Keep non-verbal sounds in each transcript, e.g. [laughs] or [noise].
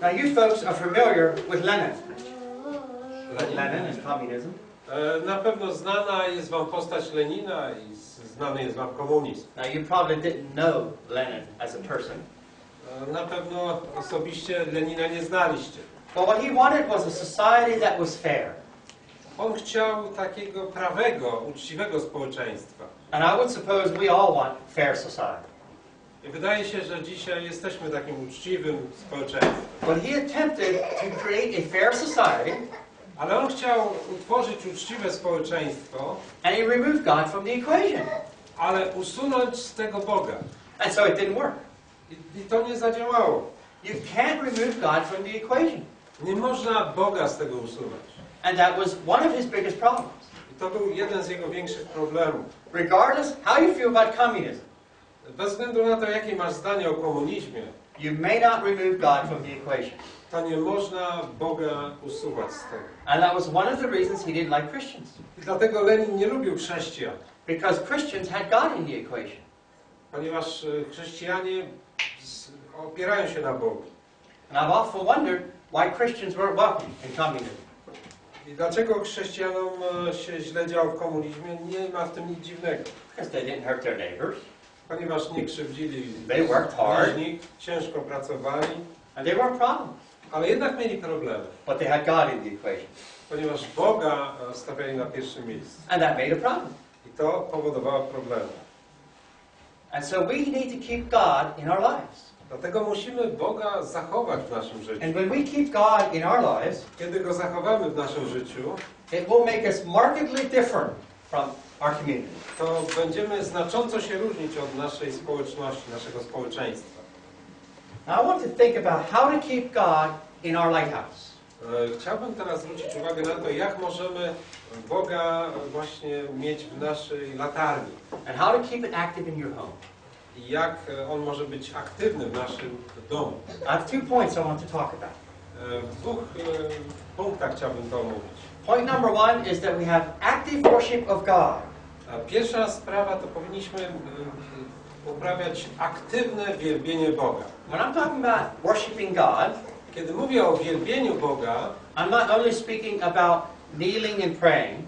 Now, you folks are familiar with Lenin. Lenin and communism. E, Na pewno znana jest Wam postać Lenina i z- znany jest Wam komunizm. Now, you probably didn't know Lenin as a person. E, Na pewno osobiście Lenina nie znaliście. But what he wanted was a society that was fair. On chciał takiego prawego, uczciwego społeczeństwa. And I would suppose we all want fair society. I wydaje się, że dzisiaj jesteśmy takim uczciwym społeczeństwem. But he attempted to create a fair society, Ale on chciał utworzyć uczciwe społeczeństwo, and he removed God from the equation. ale usunąć z tego Boga. And so it didn't work. I, i to nie zadziałało. You can't remove God from the equation. Nie można Boga z tego usunąć. And that was one of his biggest problems. I to był jeden z jego większych problemów. Regardless how you feel about communism, Bez względu na to, jakie masz zdanie o komunizmie, you may not remove God from the equation. to nie można Boga usuwać z tego. And that was one of the reasons he didn't like Christians. I dlatego Lenin nie lubił chrześcijan, Because Christians had God in the equation. ponieważ e, chrześcijanie opierają się na Bogu. And I've often wondered why Christians weren't welcome in communism. I dlaczego chrześcijanom e, się źle działo w komunizmie? Nie ma w tym nic dziwnego. Because they didn't hurt their neighbors, Ponieważ nie krzywdzili They worked hard. bliźnich, ciężko pracowali, and they weren't problems. ale jednak mieli problemy, But they had God in the equation. ponieważ Boga e, stawiali na pierwszym miejscu. And that made a problem. I to powodowało problemy. And so we need to keep God in our lives. Dlatego musimy Boga zachować w naszym życiu. And when we keep God in our lives, Kiedy Go zachowamy w naszym życiu, it will make us markedly different from to będziemy znacząco się różnić od naszej społeczności, naszego społeczeństwa. Now I want to think about how to keep God in our lighthouse. E, Chciałbym teraz zwrócić uwagę na to, jak możemy Boga właśnie mieć w naszej latarni And how to keep it active in your home. i jak e, On może być aktywny w naszym domu. I have two points I want to talk about. W dwóch e, punktach chciałbym to omówić. Point number one is that we have active worship of God. Pierwsza sprawa to powinniśmy e, uprawiać aktywne wielbienie Boga. When I'm talking about worshiping God, Kiedy mówię o wielbieniu Boga, I'm not only speaking about kneeling and praying,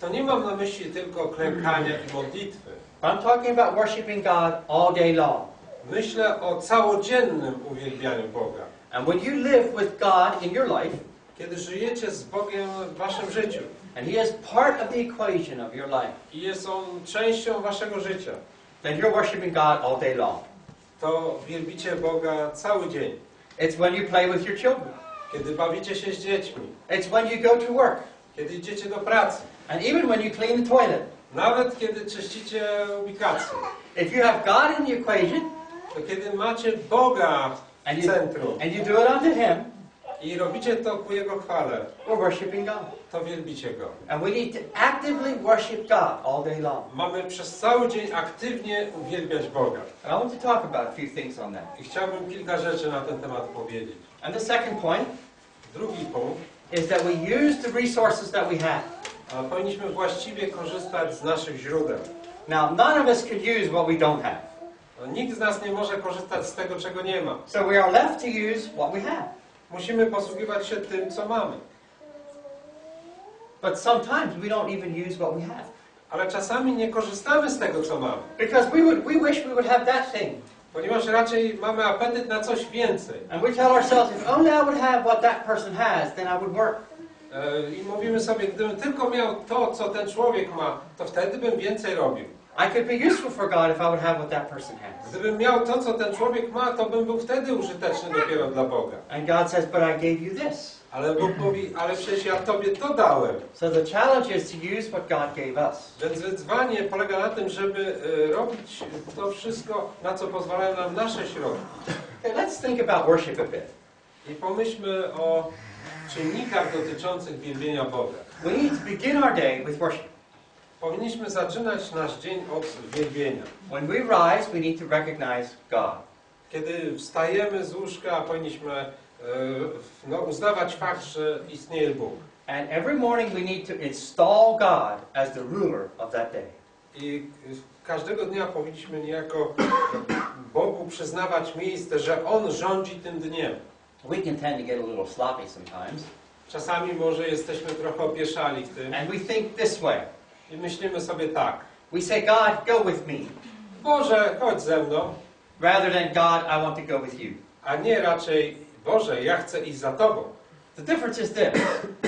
to nie mam na myśli tylko klękania i modlitwy. but I'm talking about worshiping God all day long. Myślę o całodziennym uwielbianiu Boga. And when you live with God in your life, Kiedy żyjecie z Bogiem w waszym życiu and He is part of the equation of your life, i jest On częścią waszego życia, then you're worshiping God all day long. to wielbicie Boga cały dzień. It's when you play with your children. Kiedy bawicie się z dziećmi, It's when you go to work. kiedy idziecie do pracy, And even when you clean the toilet. nawet kiedy czyścicie ubikację, If you have God in the equation, to kiedy macie Boga and you, centrum and you do it unto Him, i robicie to ku Jego chwale, we're worshiping God. to wielbicie Go. And we need to actively worship God all day long. Mamy przez cały dzień aktywnie uwielbiać Boga. And I want to talk about a few things on that. I chciałbym kilka rzeczy na ten temat powiedzieć. And the second point Drugi punkt, is that we use the resources that we have. a powinniśmy właściwie korzystać z naszych źródeł. Now, none of us can use what we don't have. No, Nikt z nas nie może korzystać z tego, czego nie ma. So we are left to use what we have. Musimy posługiwać się tym, co mamy. But sometimes we don't even use what we have. Ale czasami nie korzystamy z tego, co mamy. Because we, would, we wish we would have that thing. Ponieważ raczej mamy apetyt na coś więcej. And we tell ourselves, if only I would have what that person has, then I would work. E, I mówimy sobie, gdybym tylko miał to, co ten człowiek ma, to wtedy bym więcej robił. I could be useful for God if I would have what that person has. Gdybym miał to, co ten człowiek ma, to bym był wtedy użyteczny dopiero dla Boga. And God says, but I gave you this. Ale Bóg mówi, ale przecież ja Tobie to dałem. So the challenge is to use what God gave us. Więc wyzwanie polega na tym, żeby e, robić to wszystko, na co pozwalają nam nasze środki. Okay, let's think about worship a bit. I pomyślmy o czynnikach dotyczących wielbienia Boga. We need to begin our day with worship. Powinniśmy zaczynać nasz dzień od wielbienia. When we rise, we need to recognize God. Kiedy wstajemy z łóżka, powinniśmy e, no, uznawać fakt, że istnieje Bóg. And every morning we need to install God as the ruler of that day. I każdego dnia powinniśmy niejako Bogu przyznawać miejsce, że On rządzi tym dniem. We can tend to get a little sloppy sometimes. Czasami może jesteśmy trochę opieszali w tym And we think this way. I myślimy sobie tak. We say, God, go with me. Boże, chodź ze mną, Rather than, God, I want to go with you. a nie raczej Boże, ja chcę iść za Tobą. The difference is this.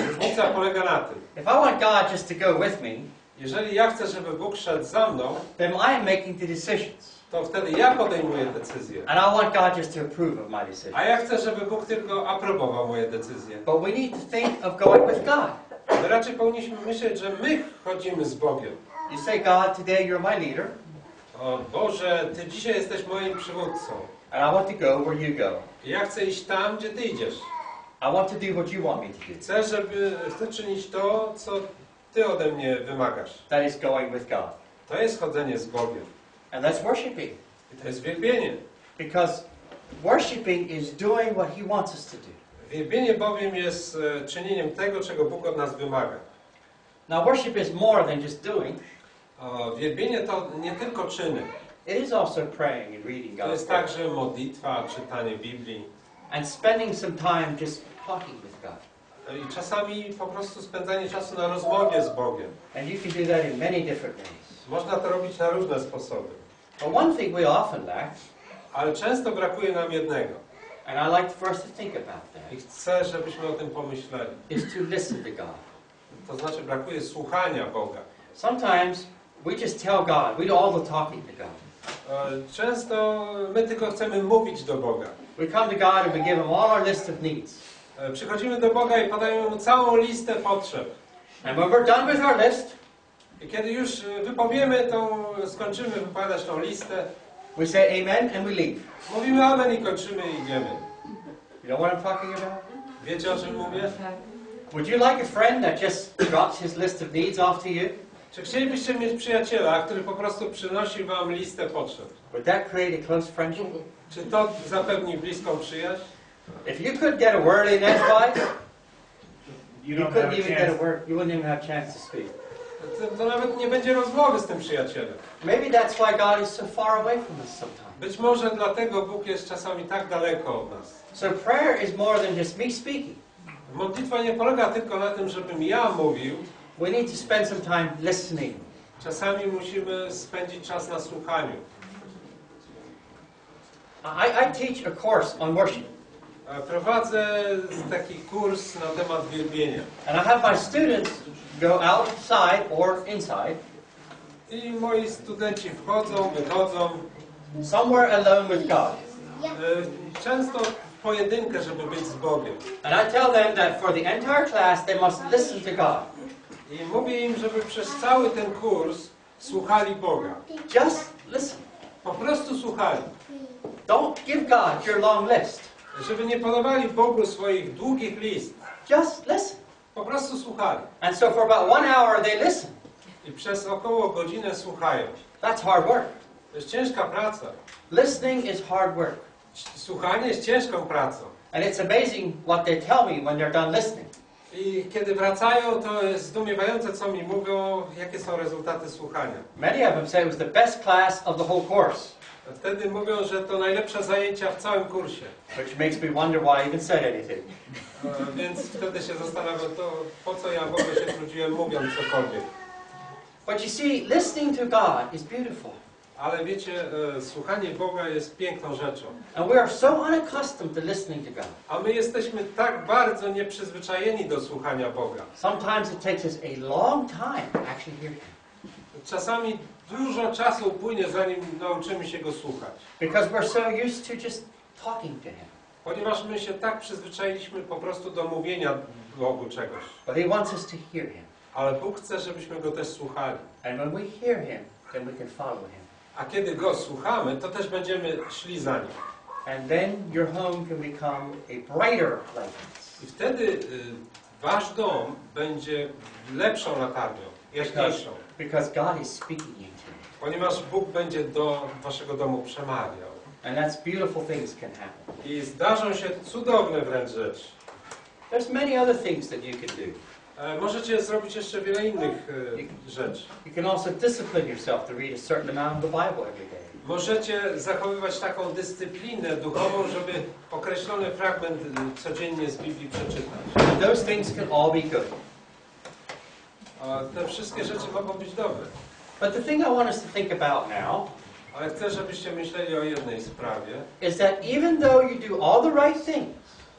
Różnica polega na tym. If I want God just to go with me, Jeżeli ja chcę, żeby Bóg szedł za mną, then I am making the decisions. to wtedy ja podejmuję decyzję. And I want God just to approve of my decision. A ja chcę, żeby Bóg tylko aprobował moje decyzje. But we need to think of going with God. My raczej powinniśmy myśleć, że my chodzimy z Bogiem. You say, God, today you're my leader, O Boże, Ty dzisiaj jesteś moim przywódcą. and I want to go where you go. I ja chcę iść tam, gdzie Ty idziesz. I want to do what you want me to do. Chcę, żeby, chcę czynić to, co Ty ode mnie wymagasz. That is going with God. To jest chodzenie z Bogiem. And that's worshiping. I to jest wielbienie. Because worshiping is doing what He wants us to do. Wielbienie bowiem jest e, czynieniem tego, czego Bóg od nas wymaga. Now, worship is more than just doing, wielbienie to nie tylko czyny. it is also praying and reading To God's jest Word. także modlitwa, czytanie Biblii. And spending some time just talking with God. I czasami po prostu spędzanie czasu na rozmowie z Bogiem. And you can do that in many different ways. Można to robić na różne sposoby. But one thing we often lack, Ale często brakuje nam jednego. And I like for us to think about I that, chcę, żebyśmy o tym pomyśleli. is to listen to God. To znaczy brakuje słuchania Boga. Sometimes we just tell God, we do all the talking to God. E, Często my tylko chcemy mówić do Boga. We come to God and we give Him all our list of needs. E, Przychodzimy do Boga i podajemy Mu całą listę potrzeb. And when we're done with our list, I kiedy już e, wypowiemy tą, skończymy wypowiadać tą listę, we say amen and we leave. mówimy amen i kończymy i idziemy. You know what I'm talking about? Wiecie o czym mówię? Would you like a friend that just drops his list of needs off to you? Czy chcielibyście mieć przyjaciela, który po prostu przynosi wam listę potrzeb? Would that create a close friendship? Czy to zapewni bliską przyjaźń? If you could get a word in edgewise, You you couldn't even get a chance. word, you wouldn't even have a chance to speak. To, to nawet nie będzie rozmowy z tym przyjacielem. Maybe that's why God is so far away from us sometimes. Być może dlatego Bóg jest czasami tak daleko od nas. So prayer is more than just me speaking. Modlitwa nie polega tylko na tym, żebym ja mówił. We need to spend some time listening. Czasami musimy spędzić czas na słuchaniu. I, I teach a course on worship, Prowadzę taki kurs na temat wielbienia. and I have my students go outside or inside, I moi studenci wchodzą, wychodzą. somewhere alone with God. e, Często w pojedynkę, żeby być z Bogiem. And I tell them that for the entire class, they must listen to God. I mówię im, żeby przez cały ten kurs słuchali Boga. Just listen. Po prostu słuchali. Don't give God your long list. Żeby nie podawali Bogu swoich długich list. Just listen. Po prostu słuchali. And so for about one hour, they listen. I przez około godzinę słuchają. That's hard work. To jest ciężka praca. Listening is hard work. Słuchanie jest ciężką pracą. And it's amazing what they tell me when they're done listening. I kiedy wracają, to jest zdumiewające, co mi mówią, jakie są rezultaty słuchania. Many of them say it was the best class of the whole course, Wtedy mówią, że to najlepsze zajęcia w całym kursie. which makes me wonder why I even said anything. E, Więc wtedy się zastanawiam, to po co ja w ogóle się trudziłem mówiąc cokolwiek. But you see, listening to God is beautiful. Ale wiecie, e, słuchanie Boga jest piękną rzeczą. And we are so unaccustomed to listening to God. A my jesteśmy tak bardzo nieprzyzwyczajeni do słuchania Boga. Sometimes it takes us a long time to actually hear Him. Czasami dużo czasu upłynie, zanim nauczymy się Go słuchać. Because we're so used to just talking to Him. Ponieważ my się tak przyzwyczailiśmy po prostu do mówienia Bogu czegoś. But He wants us to hear Him. Ale Bóg chce, żebyśmy Go też słuchali. And when we hear Him, then we can follow Him. A kiedy Go słuchamy, to też będziemy szli za Nim. And then your home can become a brighter light. I wtedy y, Wasz dom będzie lepszą latarnią, jaśniejszą. Because God is speaking into it. Ponieważ Bóg będzie do Waszego domu przemawiał. And that's beautiful things can happen. I zdarzą się cudowne wręcz rzeczy. There's many other things that you can do. E, Możecie zrobić jeszcze wiele innych e, rzeczy. You can also discipline yourself to read a certain amount of the Bible every day. możecie zachowywać taką dyscyplinę duchową, żeby określony fragment y, codziennie z Biblii przeczytać. And those things can all be good. A te wszystkie rzeczy mogą być dobre. But the thing I want us to think about now Ale chcę, żebyście myśleli o jednej sprawie, is that even though you do all the right things,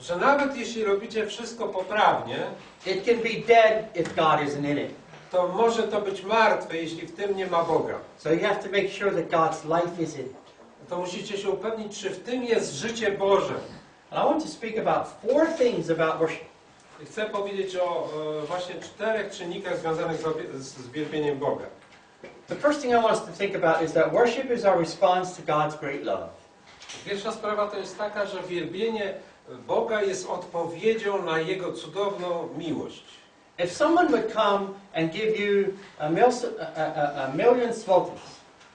że nawet jeśli robicie wszystko poprawnie, it can be dead if God isn't in it. to może to być martwe, jeśli w tym nie ma Boga. So you have to make sure that God's life is in it. To musicie się upewnić, czy w tym jest życie Boże. And I want to speak about four things about worship. Chcę powiedzieć o e, właśnie czterech czynnikach związanych z z wielbieniem Boga. The first thing I want us to think about is that worship is our response to God's great love. Pierwsza sprawa to jest taka, że wielbienie Boga jest odpowiedzią na Jego cudowną miłość. If someone would come and give you a, mil, a, a, a million zlotys,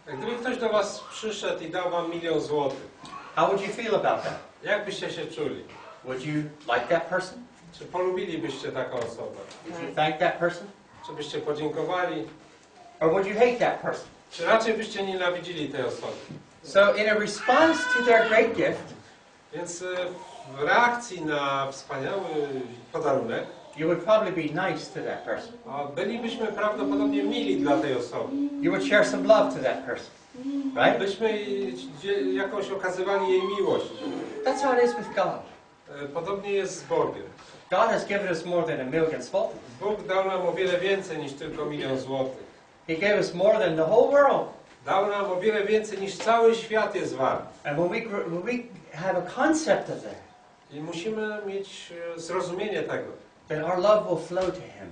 Gdyby ktoś do Was przyszedł i dał Wam milion złotych, how would you feel about that? jak byście się czuli? Would you like that person? Czy polubilibyście taką osobę? Would you thank that person? Czy byście podziękowali? Or would you hate that person? Czy raczej byście nienawidzili tej osoby? So, in a response to their great gift, Więc e, w reakcji na wspaniały podarunek you would probably be nice to that person. a bylibyśmy prawdopodobnie mili dla tej osoby. You would share some love to that person. Right? Byśmy dzie- jakoś okazywali jej miłość. That's how it is with God. E, Podobnie jest z Bogiem. God has given us more than a million zlotys. Bóg dał nam o wiele więcej niż tylko milion złotych. He gave us more than the whole world. Dał nam o wiele więcej niż cały świat jest wart. And when we, gr- when we have a concept of that, I musimy mieć e, zrozumienie tego. then our love will flow to Him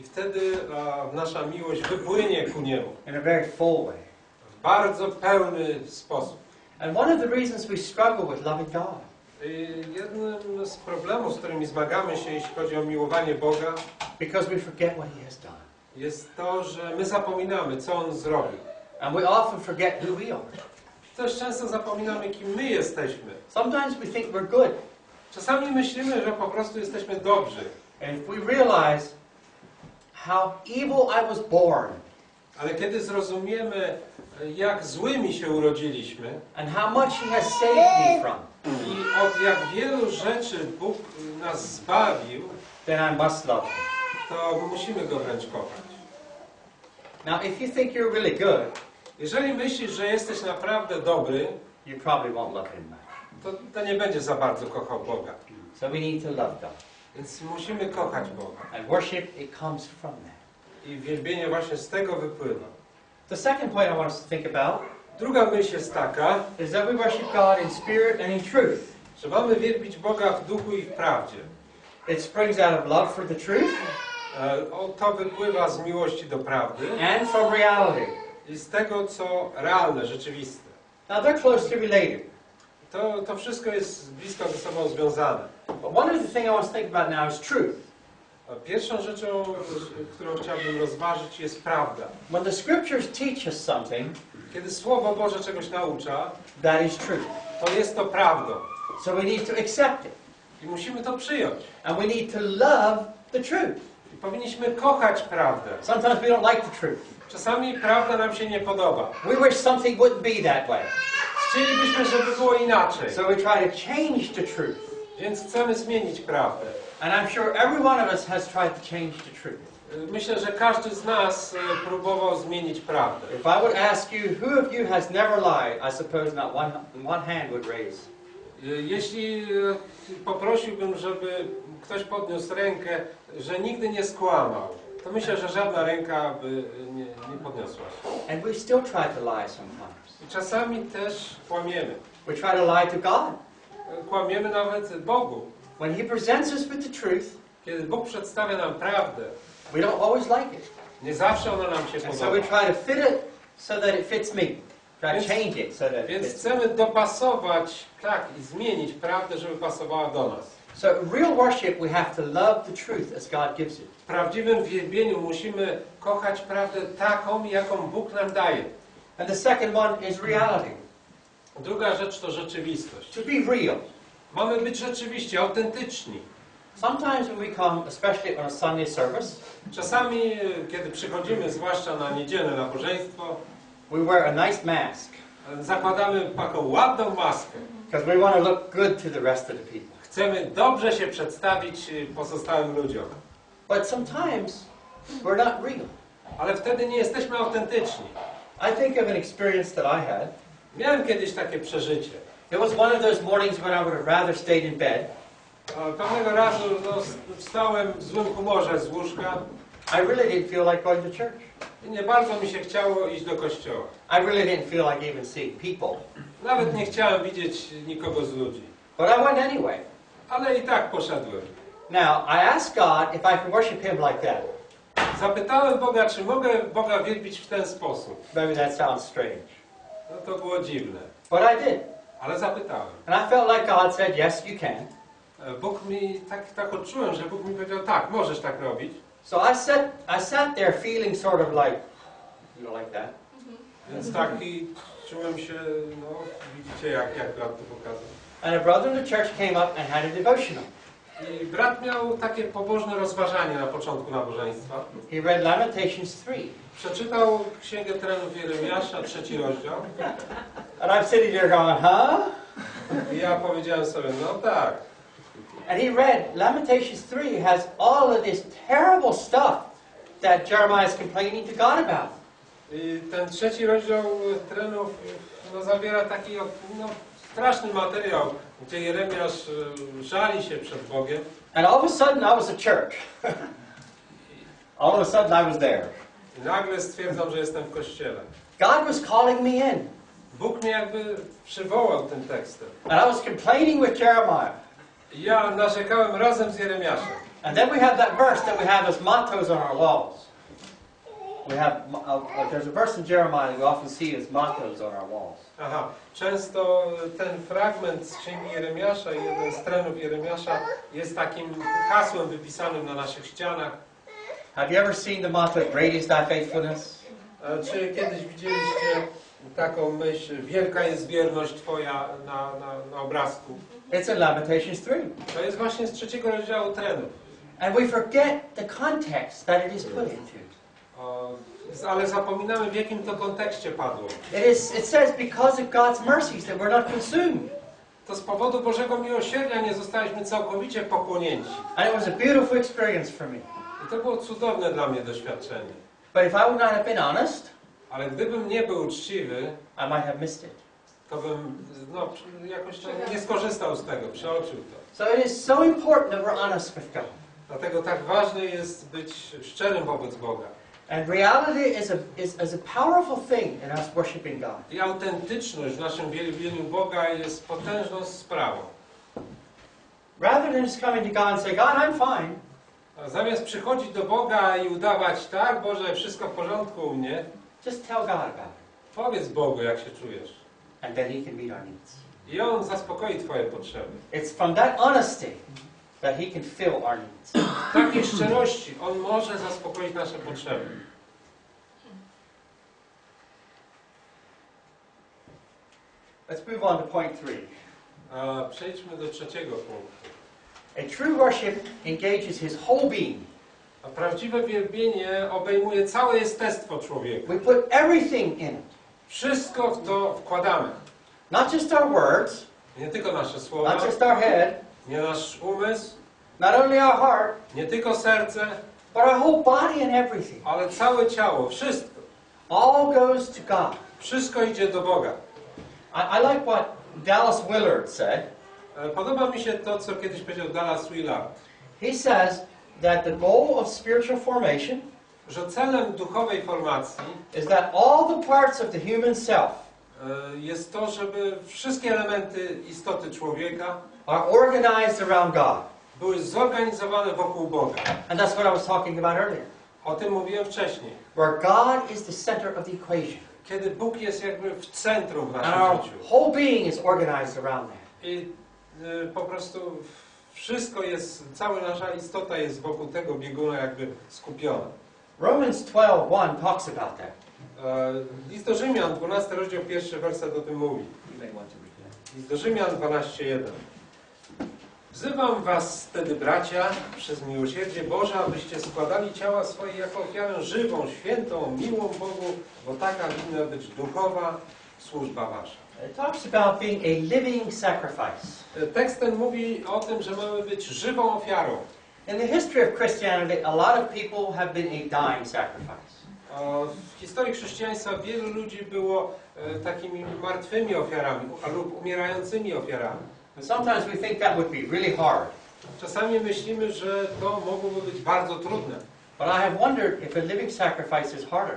I wtedy a, nasza miłość wypłynie ku Niemu in a very full way. w bardzo pełny sposób. And one of the reasons we struggle with loving God I jednym z problemów, z którymi zmagamy się, jeśli chodzi o miłowanie Boga, because we forget what He has done. jest to, że my zapominamy, co On zrobił. And we often forget who we are. Też często zapominamy, kim my jesteśmy. Sometimes we think we're good. Czasami myślimy, że po prostu jesteśmy dobrzy. And if we realize how evil I was born Ale kiedy zrozumiemy, jak złymi się urodziliśmy and how much He has saved me from, i od jak wielu rzeczy Bóg nas zbawił, then I must love Him. to musimy Go wręcz kochać. Now, if you think you're really good, Jeżeli myślisz, że jesteś naprawdę dobry, you probably won't love Him much. To, to nie będziesz za bardzo kochał Boga. So we need to love God. Więc musimy kochać Boga. And worship, it comes from that. I wielbienie właśnie z tego wypływa. The second point I want us to think about Druga myśl jest taka, is that we worship God in spirit and in truth. że mamy wielbić Boga w duchu i w prawdzie. It springs out of love for the truth E, o, To wypływa z miłości do prawdy and from reality. i z tego, co realne, rzeczywiste. Now, they're closely related. To, to wszystko jest blisko ze sobą związane. But one of the things I want to think about now is truth. Pierwszą rzeczą, którą chciałbym rozważyć, jest prawda. When the scriptures teach us something, Kiedy Słowo Boże czegoś naucza, that is truth. to jest to prawdą. So we need to accept it. I musimy to przyjąć. And we need to love the truth. I powinniśmy kochać prawdę. Sometimes we don't like the truth. Czasami prawda nam się nie podoba. We wish something wouldn't be that way. Chcielibyśmy, żeby było inaczej. So we try to change the truth. Więc chcemy zmienić prawdę. And I'm sure every one of us has tried to change the truth. Myślę, że każdy z nas e, próbował zmienić prawdę. If I would ask you, who of you has never lied, I suppose not one, one hand would raise. E, Jeśli e, poprosiłbym, żeby ktoś podniósł rękę, że nigdy nie skłamał, to myślę, że żadna ręka by nie, nie podniosła się. And we still try to lie sometimes. Czasami też kłamiemy. We try to lie to God. Kłamiemy nawet Bogu. When He presents us with the truth, Kiedy Bóg przedstawia nam prawdę, we don't always like it. nie zawsze ona nam się And so we podoba. try to fit it so that it fits me. Try to change it so that Więc chcemy dopasować, tak, i zmienić prawdę, żeby pasowała do nas. So real worship, we have to love the truth as God gives it. W prawdziwym wielbieniu musimy kochać prawdę taką, jaką Bóg nam daje. And the second one is reality. Druga rzecz to rzeczywistość. To be real. Mamy być rzeczywiście autentyczni. Sometimes when we come, especially on a Sunday service, Czasami, e, kiedy przychodzimy, zwłaszcza na niedzielne nabożeństwo, we wear a nice mask. zakładamy taką ładną maskę. because we want to look good to the rest of the people. Chcemy dobrze się przedstawić y, pozostałym ludziom. But sometimes we're not real. Ale wtedy nie jesteśmy autentyczni. I think of an experience that I had. Miałem kiedyś takie przeżycie. It was one of those mornings when I would have rather stayed in bed. Pewnego razu no, wstałem w złym humorze z łóżka I really didn't feel like going to church. i nie bardzo mi się chciało iść do kościoła. I really didn't feel like even seeing people. Nawet nie chciałem widzieć nikogo z ludzi. But I went anyway. Ale i tak poszedłem. Now, I asked God if I could worship Him like that. Zapytałem Boga, czy mogę Boga wielbić w ten sposób. Maybe that sounds strange. No to było dziwne. But I did. Ale zapytałem. And I felt like God said, Yes, you can. E, Bóg mi, tak, tak odczułem, że Bóg mi powiedział, tak, możesz tak robić. So I sat, I sat there feeling sort of like, you know, like that. Więc taki czułem się, no widzicie jak, jak to pokazał. And a brother in the church came up and had a devotional. I brat miał takie pobożne rozważanie na początku nabożeństwa. He read Lamentations 3. Przeczytał Księgę Trenów Jeremiasza, trzeci rozdział. And I'm sitting there going, huh? I ja powiedziałem sobie, no tak. And he read Lamentations 3 has all of this terrible stuff that Jeremiah is complaining to God about. I ten trzeci rozdział Trenów no, zawiera taki no, straszny materiał, gdzie Jeremiasz e, żali się przed Bogiem. And all of a sudden, I was at church. [laughs] all of a sudden, I was there. I nagle stwierdzam, że jestem w kościele. God was calling me in. Bóg mnie jakby przywołał tym tekstem. And I was complaining with Jeremiah. I ja narzekałem razem z Jeremiaszem. And then we have that verse that we have as mottos on our walls. We have, uh, uh, there's a verse in Jeremiah we often see as mottos on our walls. Aha, często ten fragment z Księgi Jeremiasza, jeden z trenów Jeremiasza jest takim hasłem wypisanym na naszych ścianach. Have you ever seen the motto, Great is thy faithfulness? E, Czy kiedyś widzieliście taką myśl, wielka jest wierność Twoja na, na, na obrazku? It's in Lamentations 3. To jest właśnie z trzeciego rozdziału trenów. And we forget the context that it is put into. O, ale zapominamy w jakim to kontekście padło. It, is, it says, because of God's mercies that we're not consumed. To z powodu Bożego miłosierdzia nie zostaliśmy całkowicie pochłonięci. And it was a beautiful experience for me. I to było cudowne dla mnie doświadczenie. But if I would not have been honest, Ale gdybym nie był uczciwy, I might have missed it. to bym no, jakoś nie skorzystał z tego, przeoczył to. So it is so important that we're honest with God. Dlatego tak ważne jest być szczerym wobec Boga. And reality is a, is, is a powerful thing in us worshiping God. I autentyczność w naszym wielbieniu Boga jest potężną sprawą. Rather than just coming to God and say, God, I'm fine, A zamiast przychodzić do Boga i udawać, tak, Boże, wszystko w porządku u mnie, just tell God about it. powiedz Bogu, jak się czujesz. And then He can meet our needs. I On zaspokoi Twoje potrzeby. It's from that honesty that He can fill our needs. W takiej szczerości On może zaspokoić nasze potrzeby. Let's move on to point three. A przejdźmy do trzeciego punktu. A true worship engages his whole being. A prawdziwe wielbienie obejmuje całe jestestwo człowieka. We put everything in it. Wszystko w to wkładamy. Not just our words, Nie tylko nasze słowa, not just our head, nie nasz umysł, not only our heart, nie tylko serce, but our whole body and everything. ale całe ciało, wszystko. All goes to God. Wszystko idzie do Boga. I, I like what Dallas Willard said. E, Podoba mi się to, co kiedyś powiedział Dallas Willard, He says that the goal of spiritual formation że celem duchowej formacji is that all the parts of the human self e, jest to, żeby wszystkie elementy istoty człowieka are organized around God. były zorganizowane wokół Boga. And that's what I was talking about earlier. O tym mówiłem wcześniej. Where God is the center of the equation. Kiedy Bóg jest jakby w centrum w naszym our życiu. whole being is organized around that. I y, po prostu wszystko jest, cała nasza istota jest wokół tego bieguna jakby skupiona. Romans 12:1 talks about that. E, List do Rzymian, 12 rozdział, pierwszy werset o tym mówi. List do Rzymian 12:1. Wzywam was wtedy, bracia, przez miłosierdzie Boże, abyście składali ciała swoje jako ofiarę żywą, świętą, miłą Bogu, bo taka winna być duchowa służba wasza. It talks about being a living sacrifice. Tekst ten mówi o tym, że mamy być żywą ofiarą. In the history of Christianity, a lot of people have been a dying sacrifice. W historii chrześcijaństwa wielu ludzi było e, takimi martwymi ofiarami lub umierającymi ofiarami. And sometimes we think that would be really hard. Czasami myślimy, że to mogłoby być bardzo trudne. But I have wondered if a living sacrifice is harder.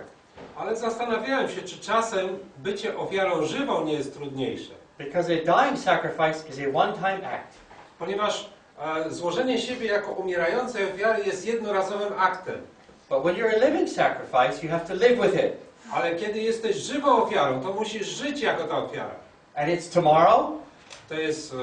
Ale zastanawiałem się, czy czasem bycie ofiarą żywą nie jest trudniejsze. Because a dying sacrifice is a one-time act. Ponieważ e, złożenie siebie jako umierającej ofiary jest jednorazowym aktem. But when you're a living sacrifice, you have to live with it. Ale kiedy jesteś żywą ofiarą, to musisz żyć jako ta ofiara. And it's tomorrow, To jest e,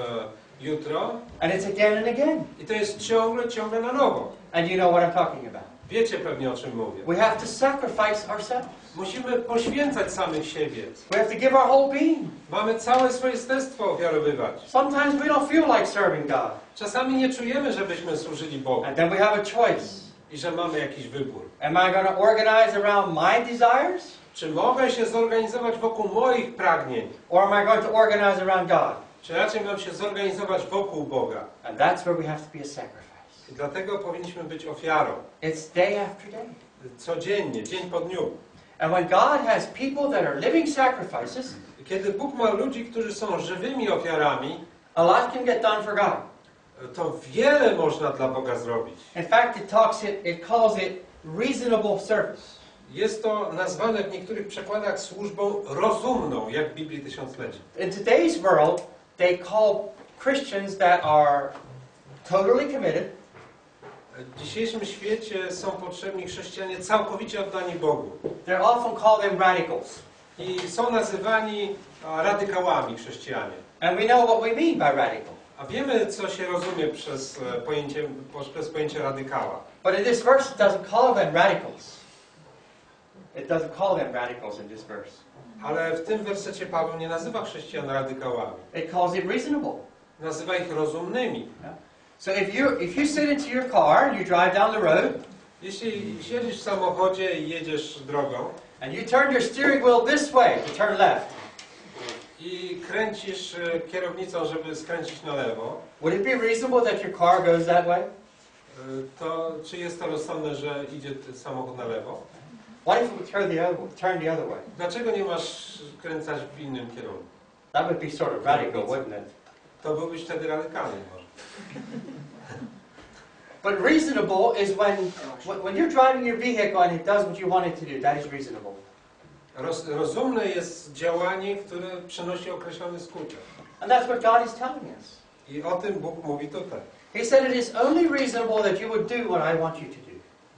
jutro and it's again and again. i to jest ciągle, ciągle na nowo. And you know what I'm talking about. Wiecie pewnie o czym mówię. We have to sacrifice ourselves. Musimy poświęcać samych siebie. We have to give our whole being. Mamy całe swoje jestestwo ofiarowywać. Sometimes we don't feel like serving God. Czasami nie czujemy, żebyśmy służyli Bogu And then we have a choice. i że mamy jakiś wybór. Am I going to organize around my desires? Czy mogę się zorganizować wokół moich pragnień, Or am I going to organize around God? Czy raczej mam się zorganizować wokół Boga? And that's where we have to be a sacrifice. I dlatego powinniśmy być ofiarą. It's day after day. Codziennie, dzień po dniu. And when God has people that are living sacrifices, Kiedy Bóg ma ludzi, którzy są żywymi ofiarami, a lot can get done for God. to wiele można dla Boga zrobić. In fact, it talks it, it calls it reasonable service. Jest to nazwane w niektórych przekładach służbą rozumną, jak w Biblii Tysiącleci. In today's world, they call Christians that are totally committed, W dzisiejszym świecie są potrzebni chrześcijanie całkowicie oddani Bogu. they're often called them radicals. I są nazywani radykałami chrześcijanie. And we know what we mean by radical. A wiemy, co się rozumie przez e, pojęcie, przez pojęcie radykała. But in this verse, it doesn't call them radicals. It doesn't call them radicals in this verse. Ale w tym wersecie Paweł nie nazywa chrześcijan radykałami. It calls it reasonable. Nazywa ich rozumnymi. So if you if you sit into your car and you drive down the road Jeśli siedzisz w samochodzie i jedziesz drogą and you turn your steering wheel this way to turn left, i kręcisz e, kierownicą, żeby skręcić na lewo, would it be reasonable that your car goes that way? e, to czy jest to rozsądne, że idzie samochód na lewo? What if would turn the other turn the other way? Dlaczego nie masz kręcać w innym kierunku? That would be sort of radical, wouldn't it? To byłbyś wtedy radykalny może. But reasonable is when when when you're driving your vehicle and it does what you want it to do. That is reasonable. Roz, rozumne jest działanie, które przynosi określony skutek. And that's what God is telling us. I o tym Bóg mówi tutaj. He said it is only reasonable that you would do what I want you to do.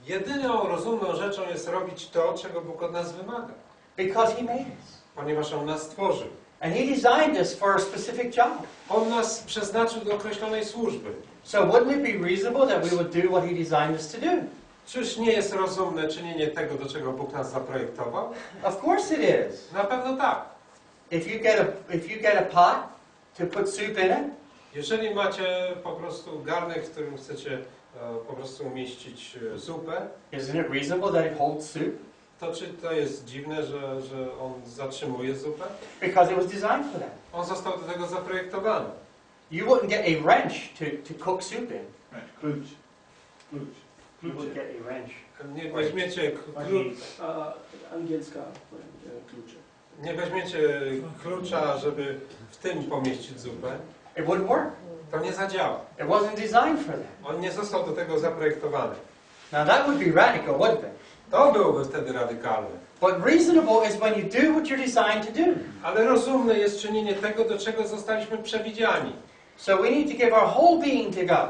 Jedyną rozumną rzeczą jest robić to, czego Bóg od nas wymaga. Because He made us. Ponieważ On nas stworzył. And He designed us for a specific job. On nas przeznaczył do określonej służby. So wouldn't it be reasonable that we would do what He designed us to do? Czyż nie jest rozumne czynienie tego, do czego Bóg nas zaprojektował? Of course it is. Na pewno tak. If you get a if you get a pot to put soup in it, Jeżeli macie po prostu garnek, w którym chcecie po prostu umieścić e, zupę, isn't it reasonable that it holds soup? to czy to jest dziwne, że, że on zatrzymuje zupę? Because it was designed for that. On został do tego zaprojektowany. You wouldn't get a wrench to, to cook soup in. Right, klucz. Klucz. You would Klucze. get a wrench. Nie weźmiecie klucz, e, angielska e, klucze. nie weźmiecie klucza, żeby w tym pomieścić zupę. It wouldn't work. To nie zadziała. It wasn't designed for that. On nie został do tego zaprojektowany. Now that would be radical, wouldn't it? To byłoby wtedy radykalne. But reasonable is when you do what you're designed to do. Ale rozumne jest czynienie tego, do czego zostaliśmy przewidziani. So we need to give our whole being to God,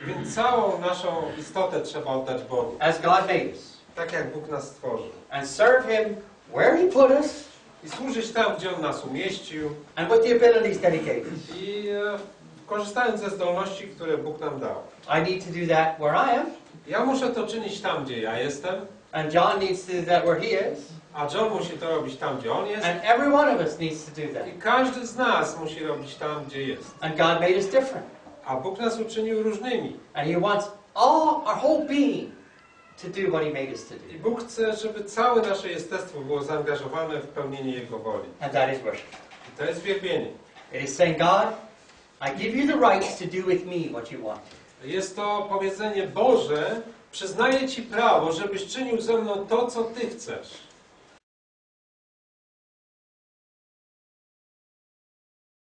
Więc całą naszą istotę trzeba oddać Bogu. as God made us, Tak jak Bóg nas stworzył. and serve Him where He put us I służyć tam, gdzie On nas umieścił. and with the abilities that He gave us. I e, korzystając ze zdolności, które Bóg nam dał. I need to do that where I am, Ja muszę to czynić tam, gdzie ja jestem. and John needs to do that where he is, A John musi to robić tam, gdzie on jest. and every one of us needs to do that. I każdy z nas musi robić tam, gdzie jest. And God made us different. A Bóg nas uczynił różnymi. And He wants all our whole being to do what He made us to I do. Bóg chce, żeby całe nasze jestestwo było zaangażowane w pełnienie Jego woli. And that is worship. I to jest wielbienie. It is saying, God, I give you the right to do with me what you want. Jest to powiedzenie Boże, przyznaję Ci prawo, żebyś czynił ze mną to, co Ty chcesz.